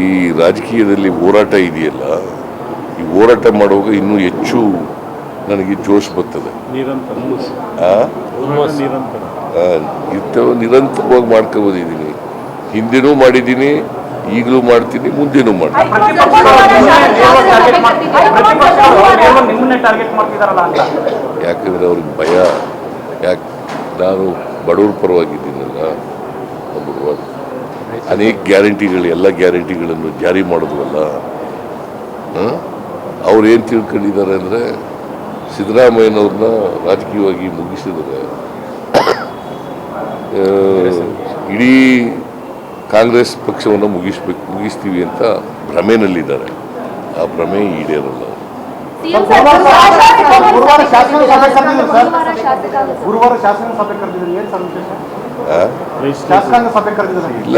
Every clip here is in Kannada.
ಈ ರಾಜಕೀಯದಲ್ಲಿ ಹೋರಾಟ ಇದೆಯಲ್ಲ ಈ ಹೋರಾಟ ಮಾಡುವಾಗ ಇನ್ನೂ ಹೆಚ್ಚು ನನಗೆ ಜೋಶ್ ಬರ್ತದೆ ನಿರಂತರವಾಗಿ ಮಾಡ್ಕೊಬೋದಿದ್ದೀನಿ ಹಿಂದೆನೂ ಮಾಡಿದ್ದೀನಿ ಈಗಲೂ ಮಾಡ್ತೀನಿ ಮುಂದೆನೂ ಮಾಡ್ತೀನಿ ಪ್ರತಿಪಕ್ಷಗಳು ನಿಮ್ಮನ್ನೇ ಟಾರ್ಗೆಟ್ ಮಾಡ್ತಿದಾರಲ್ಲ ಅಂತ ಯಾಕಂದರೆ ಅವ್ರಿಗೆ ಭಯ ಯಾಕೆ ನಾನು ಬಡವ್ರ ಪರವಾಗಿದ್ದೀನಲ್ಲ ಅವ್ರ ಅನೇಕ ಗ್ಯಾರಂಟಿಗಳು ಎಲ್ಲ ಗ್ಯಾರಂಟಿಗಳನ್ನು ಜಾರಿ ಮಾಡೋದಲ್ಲ ಅವ್ರು ಏನು ತಿಳ್ಕೊಂಡಿದ್ದಾರೆ ಅಂದರೆ ಸಿದ್ದರಾಮಯ್ಯನವ್ರನ್ನ ರಾಜಕೀಯವಾಗಿ ಮುಗಿಸಿದರೆ ಇಡೀ ಕಾಂಗ್ರೆಸ್ ಪಕ್ಷವನ್ನು ಮುಗಿಸ್ಬೇಕು ಮುಗಿಸ್ತೀವಿ ಅಂತ ಭ್ರಮೆನಲ್ಲಿದ್ದಾರೆ. ಆ ಭ್ರಮೆ ಈಡೇರಲ್ಲ. ಗುರುವಾರ ಶಾಸನ ಸಭೆ ಕರೆದಿದ್ದಾರೆ ಏನು ಸರ್ ಇಲ್ಲ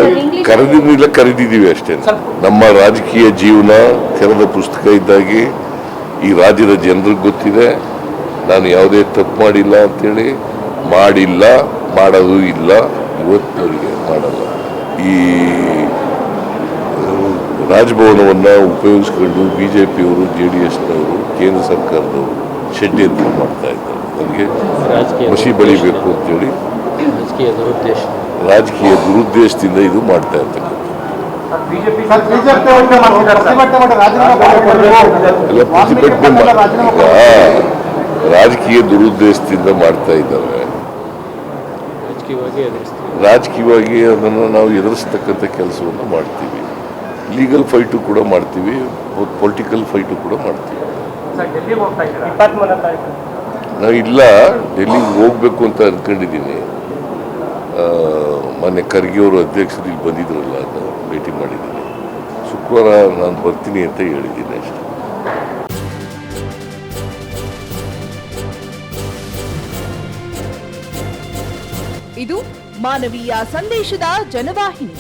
ಕರೆದಿಲ್ಲ ಕರೆದಿದ್ದೀವಿ ಅಷ್ಟೇ. ನಮ್ಮ ರಾಜಕೀಯ ಜೀವನ ತೆರೆದ ಪುಸ್ತಕ ಇದ್ದಾಗಿ ಈ ರಾಜ್ಯದ ಜನರಿಗೆ ಗೊತ್ತಿದೆ. ನಾನು ಯಾವುದೇ ತಪ್ಪು ಮಾಡಿಲ್ಲ ಅಂತೇಳಿ ಮಾಡಿಲ್ಲ ಮಾಡೋದು ಇಲ್ಲ. ಇವತ್ತಿನವರಿಗೆ ಮಾಡಲ್ಲ. ಈ ರಾಜಭವನವನ್ನು ಉಪಯೋಗಿಸ್ಕೊಂಡು ಬಿ ಜೆ ಪಿಯವರು ಜೆ ಡಿ ಎಸ್ನವರು ಕೇಂದ್ರ ಸರ್ಕಾರದವರು ಷಡ್ಯಂತ್ರ ಮಾಡ್ತಾ ಇದ್ದಾರೆ. ನನಗೆ ರಾಜಕೀಯ ಮಸಿ ಬೆಳಿಬೇಕು ಅಂತೇಳಿ ರಾಜಕೀಯ ದುರುದ್ದೇಶ. ರಾಜಕೀಯ ದುರುದ್ದೇಶದಿಂದ ಇದು ಮಾಡ್ತಾ ಇರ್ತಕ್ಕಂಥ ರಾಜಕೀಯ ದುರುದ್ದೇಶದಿಂದ ಮಾಡ್ತಾ ಇದ್ದಾರೆ. ರಾಜಕೀಯವಾಗಿ ಅದನ್ನು ನಾವು ಎದುರಿಸ್ತಕ್ಕಂಥ ಕೆಲಸವನ್ನು ಮಾಡ್ತೀವಿ. ಲೀಗಲ್ ಫೈಟು ಕೂಡ ಮಾಡ್ತೀವಿ. ಪೊಲಿಟಿಕಲ್ ಫೈಟು ಕೂಡ ಮಾಡ್ತೀವಿ. ನಾವು ಇಲ್ಲ ಡೆಲ್ಲಿಗೆ ಹೋಗ್ಬೇಕು ಅಂತ ಅಂದ್ಕೊಂಡಿದ್ದೀನಿ ಮೊನ್ನೆ ಖರ್ಗೆ ಅವರು ಅಧ್ಯಕ್ಷರು ಇಲ್ಲಿ ಬಂದಿದ್ರಲ್ಲ ಅದು ಭೇಟಿ ಮಾಡಿದ್ದೀನಿ. ಶುಕ್ರವಾರ ನಾನು ಬರ್ತೀನಿ ಅಂತ ಹೇಳಿದ್ದೀನಿ ಅಷ್ಟೆ. ಇದು ಮಾನವೀಯ ಸಂದೇಶದ ಜನವಾಹಿನಿ.